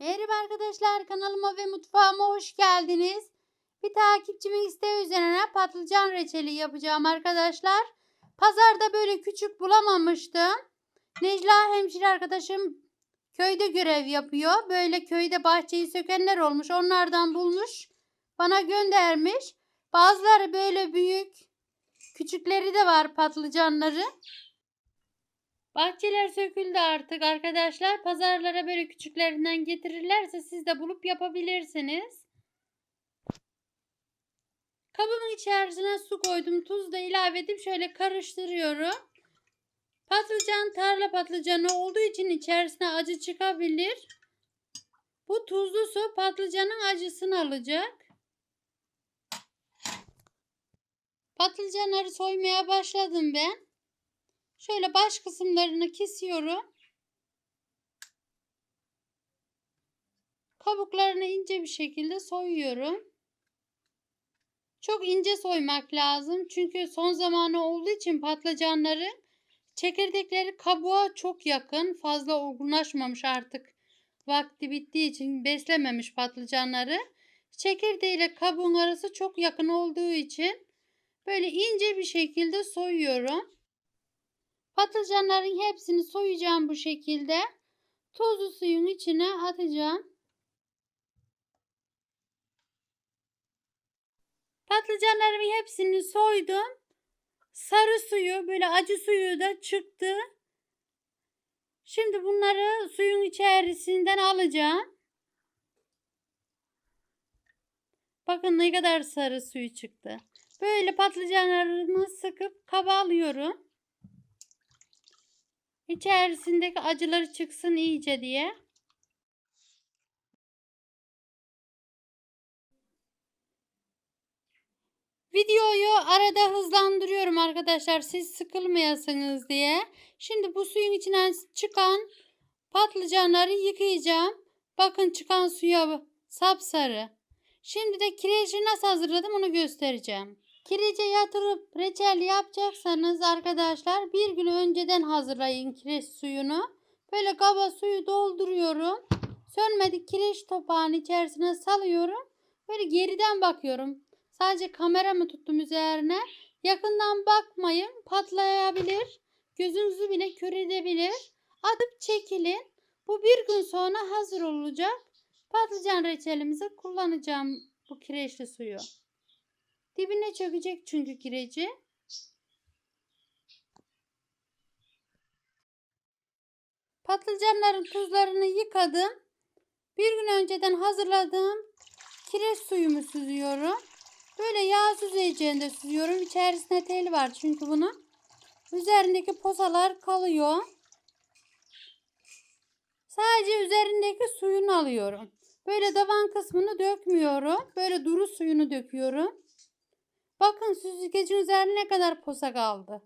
Merhaba arkadaşlar kanalıma ve mutfağıma hoş geldiniz. Bir takipçimin isteği üzerine patlıcan reçeli yapacağım arkadaşlar. Pazarda böyle küçük bulamamıştım. Necla hemşire arkadaşım köyde görev yapıyor. Böyle köyde bahçeyi sökenler olmuş. Onlardan bulmuş. Bana göndermiş. Bazıları böyle büyük. Küçükleri de var patlıcanları. Bahçeler söküldü artık arkadaşlar. Pazarlara böyle küçüklerinden getirirlerse siz de bulup yapabilirsiniz. Kabımın içerisine su koydum. Tuz da ilave edip şöyle karıştırıyorum. Patlıcan tarla patlıcanı olduğu için içerisine acı çıkabilir. Bu tuzlu su patlıcanın acısını alacak. Patlıcanları soymaya başladım ben. Şöyle baş kısımlarını kesiyorum. Kabuklarını ince bir şekilde soyuyorum. Çok ince soymak lazım. Çünkü son zamanı olduğu için patlıcanları çekirdekleri kabuğa çok yakın. Fazla olgunlaşmamış artık. Vakti bittiği için beslememiş patlıcanları. Çekirdeğiyle kabuğun arası çok yakın olduğu için böyle ince bir şekilde soyuyorum. Patlıcanların hepsini soyacağım bu şekilde. Tuzlu suyun içine atacağım. Patlıcanlarımın hepsini soydum. Sarı suyu böyle acı suyu da çıktı. Şimdi bunları suyun içerisinden alacağım. Bakın ne kadar sarı suyu çıktı. Böyle patlıcanlarımı sıkıp kaba alıyorum. İçerisindeki acıları çıksın iyice diye. Videoyu arada hızlandırıyorum arkadaşlar siz sıkılmayasınız diye. Şimdi bu suyun içinden çıkan patlıcanları yıkayacağım. Bakın çıkan suya sapsarı. Şimdi de kireci nasıl hazırladım onu göstereceğim. Kirece yatırıp reçel yapacaksanız arkadaşlar bir gün önceden hazırlayın kireç suyunu. Böyle kaba suyu dolduruyorum. Sönmedik kireç topağının içerisine salıyorum. Böyle geriden bakıyorum. Sadece kameramı tuttum üzerine. Yakından bakmayın patlayabilir. Gözünüzü bile kör edebilir. Atıp çekilin. Bu bir gün sonra hazır olacak. Patlıcan reçelimizi kullanacağım bu kireçli suyu. Dibine çökecek çünkü kireci. Patlıcanların tuzlarını yıkadım. Bir gün önceden hazırladığım kireç suyumu süzüyorum. Böyle yağ süzeceğinde süzüyorum. İçerisinde tel var çünkü bunun. Üzerindeki posalar kalıyor. Sadece üzerindeki suyunu alıyorum. Böyle davan kısmını dökmüyorum. Böyle duru suyunu döküyorum. Bakın süzgecin üzerine ne kadar posa kaldı.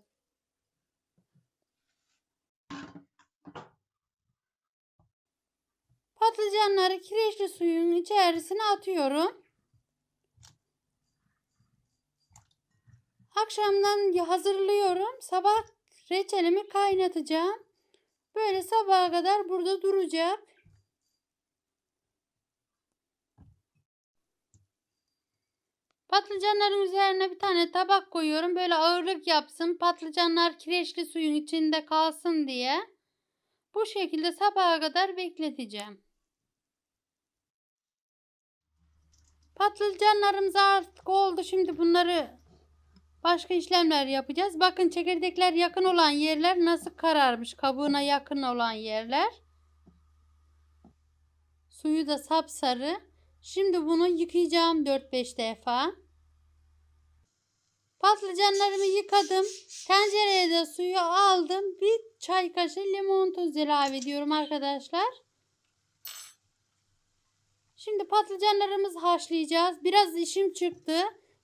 Patlıcanları kireçli suyun içerisine atıyorum. Akşamdan hazırlıyorum. Sabah reçelimi kaynatacağım. Böyle sabaha kadar burada duracak. Patlıcanların üzerine bir tane tabak koyuyorum. Böyle ağırlık yapsın. Patlıcanlar kireçli suyun içinde kalsın diye. Bu şekilde sabaha kadar bekleteceğim. Patlıcanlarımız artık oldu. Şimdi bunları başka işlemler yapacağız. Bakın çekirdekler yakın olan yerler nasıl kararmış. Kabuğuna yakın olan yerler. Suyu da sapsarı. Şimdi bunu yıkayacağım 4-5 defa. Patlıcanlarımı yıkadım. Tencereye de suyu aldım. Bir çay kaşığı limon tuzu ilave ediyorum arkadaşlar. Şimdi patlıcanlarımızı haşlayacağız. Biraz işim çıktı.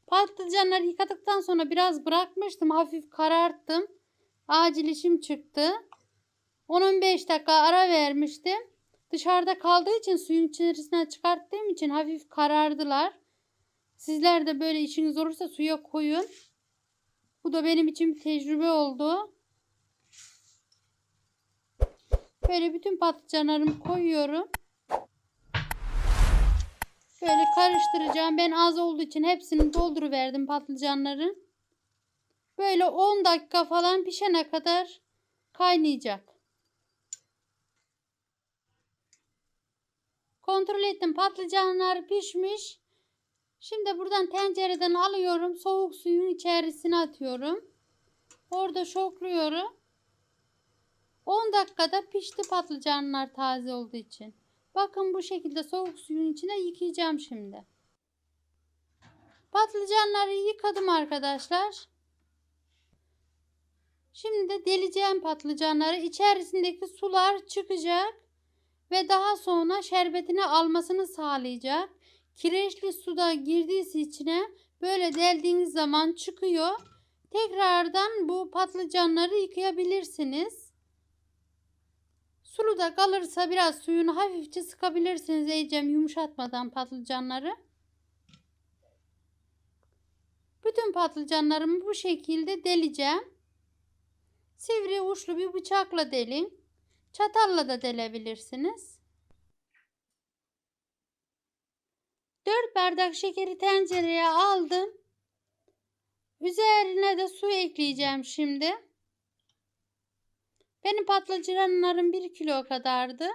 Patlıcanları yıkadıktan sonra biraz bırakmıştım. Hafif kararttım. Acil işim çıktı. 10-15 dakika ara vermiştim. Dışarıda kaldığı için suyun içerisine çıkarttığım için hafif karardılar. Sizler de böyle işiniz olursa suya koyun. Bu da benim için bir tecrübe oldu. Böyle bütün patlıcanlarımı koyuyorum. Şöyle karıştıracağım. Ben az olduğu için hepsini dolduruverdim patlıcanları. Böyle 10 dakika falan pişene kadar kaynayacak. Kontrol ettim. Patlıcanlar pişmiş. Şimdi buradan tencereden alıyorum. Soğuk suyun içerisine atıyorum. Orada şokluyorum. 10 dakikada pişti patlıcanlar taze olduğu için. Bakın bu şekilde soğuk suyun içine yıkayacağım şimdi. Patlıcanları yıkadım arkadaşlar. Şimdi de deleceğim patlıcanları. İçerisindeki sular çıkacak ve daha sonra şerbetini almasını sağlayacak. Kireçli suda girdiyse içine böyle deldiğiniz zaman çıkıyor. Tekrardan bu patlıcanları yıkayabilirsiniz. Sulu da kalırsa biraz suyunu hafifçe sıkabilirsiniz Ecem yumuşatmadan patlıcanları. Bütün patlıcanlarımı bu şekilde deleceğim. Sivri uçlu bir bıçakla delin. Çatalla da delebilirsiniz. 4 bardak şekeri tencereye aldım. Üzerine de su ekleyeceğim şimdi. Benim patlıcanlarım 1 kilo kadardı.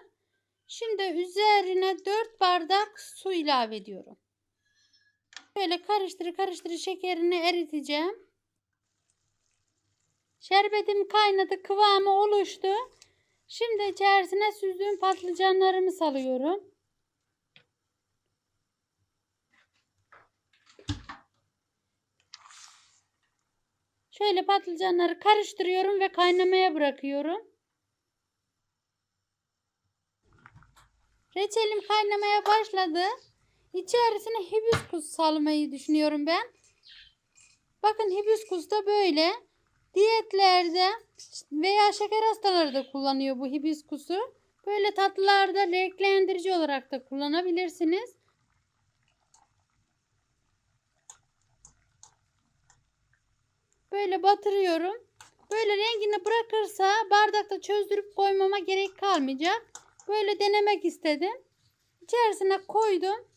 Şimdi üzerine 4 bardak su ilave ediyorum. Böyle karıştır karıştır şekerini eriteceğim. Şerbetim kaynadı kıvamı oluştu. Şimdi içerisine süzdüğüm patlıcanlarımı salıyorum. Şöyle patlıcanları karıştırıyorum ve kaynamaya bırakıyorum. Reçelim kaynamaya başladı. İçerisine hibiskus salmayı düşünüyorum ben. Bakın hibiskus da böyle. Diyetlerde veya şeker hastaları da kullanıyor bu hibiskusu. Böyle tatlılarda renklendirici olarak da kullanabilirsiniz. Böyle batırıyorum. Böyle rengini bırakırsa bardakta çözdürüp koymama gerek kalmayacak. Böyle denemek istedim. İçerisine koydum.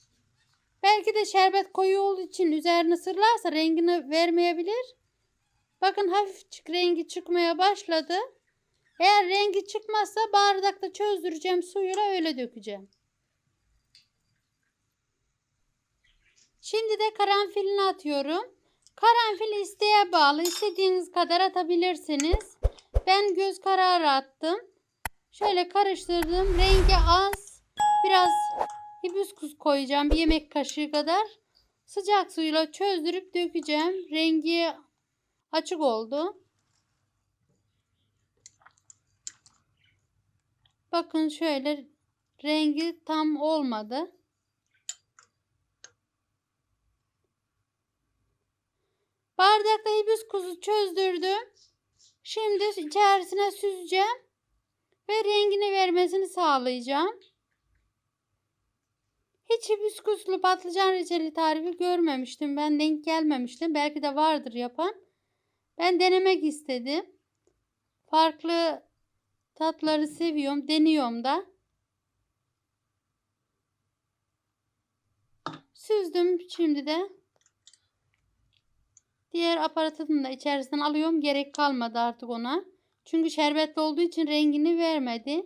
Belki de şerbet koyu olduğu için üzerine sırlarsa rengini vermeyebilir. Bakın hafif rengi çıkmaya başladı. Eğer rengi çıkmazsa bardakta çözdüreceğim suyuyla öyle dökeceğim. Şimdi de karanfilini atıyorum. Karanfil isteğe bağlı. istediğiniz kadar atabilirsiniz. Ben göz kararı attım. Şöyle karıştırdım. Rengi az. Biraz hibiskus koyacağım. Bir yemek kaşığı kadar. Sıcak suyla çözdürüp dökeceğim. Rengi açık oldu. Bakın şöyle rengi tam olmadı. Bardakta hibiskusu çözdürdüm. Şimdi içerisine süzeceğim ve rengini vermesini sağlayacağım. Hiç hibiskuslu patlıcan reçeli tarifi görmemiştim. Ben denk gelmemiştim. Belki de vardır yapan. Ben denemek istedim. Farklı tatları seviyorum. Deniyorum da. Süzdüm şimdi de. Diğer aparatını da içerisinden alıyorum. Gerek kalmadı artık ona. Çünkü şerbetli olduğu için rengini vermedi.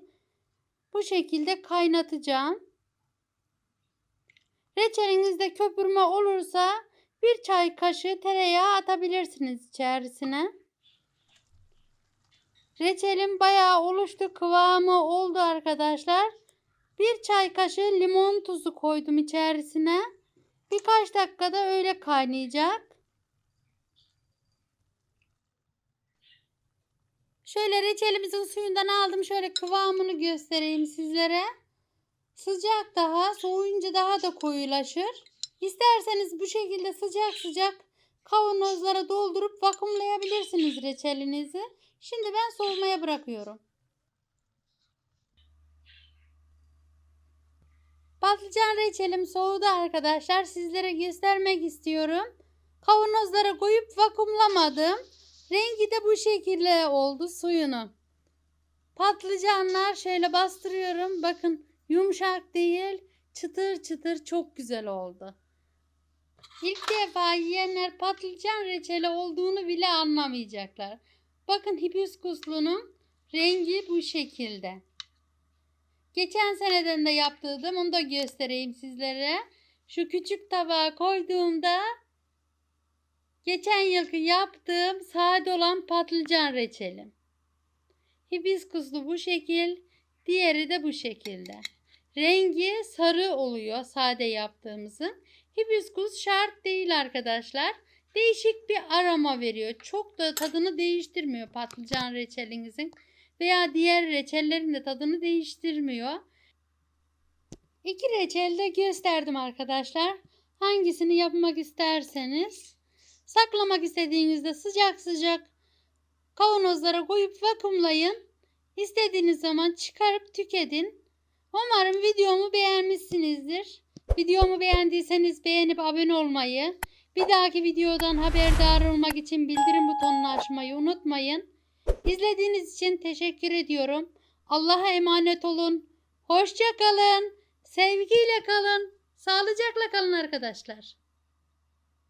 Bu şekilde kaynatacağım. Reçelinizde köpürme olursa bir çay kaşığı tereyağı atabilirsiniz içerisine. Reçelim bayağı oluştu. Kıvamı oldu arkadaşlar. Bir çay kaşığı limon tuzu koydum içerisine. Birkaç dakikada öyle kaynayacak. Şöyle reçelimizin suyundan aldım. Şöyle kıvamını göstereyim sizlere. Sıcak daha, soğuyunca daha da koyulaşır. İsterseniz bu şekilde sıcak sıcak kavanozlara doldurup vakumlayabilirsiniz reçelinizi. Şimdi ben soğumaya bırakıyorum. Patlıcan reçelim soğudu arkadaşlar. Sizlere göstermek istiyorum. Kavanozlara koyup vakumlamadım. Rengi de bu şekilde oldu suyunu. Patlıcanlar şöyle bastırıyorum. Bakın yumuşak değil. çıtır çıtır çok güzel oldu. İlk defa yiyenler patlıcan reçeli olduğunu bile anlamayacaklar. Bakın hibiskuslunun rengi bu şekilde. Geçen seneden de yaptıydım. Onu da göstereyim sizlere. Şu küçük tabağa koyduğumda geçen yılki yaptığım sade olan patlıcan reçelim. Hibiskuslu bu şekil, diğeri de bu şekilde. Rengi sarı oluyor sade yaptığımızın. Hibiskus şart değil arkadaşlar. Değişik bir aroma veriyor. Çok da tadını değiştirmiyor patlıcan reçelinizin veya diğer reçellerin de tadını değiştirmiyor. İki reçel de gösterdim arkadaşlar. Hangisini yapmak isterseniz saklamak istediğinizde sıcak sıcak kavanozlara koyup vakumlayın. İstediğiniz zaman çıkarıp tüketin. Umarım videomu beğenmişsinizdir. Videomu beğendiyseniz beğenip abone olmayı, bir dahaki videodan haberdar olmak için bildirim butonunu açmayı unutmayın. İzlediğiniz için teşekkür ediyorum. Allah'a emanet olun. Hoşça kalın. Sevgiyle kalın. Sağlıcakla kalın arkadaşlar.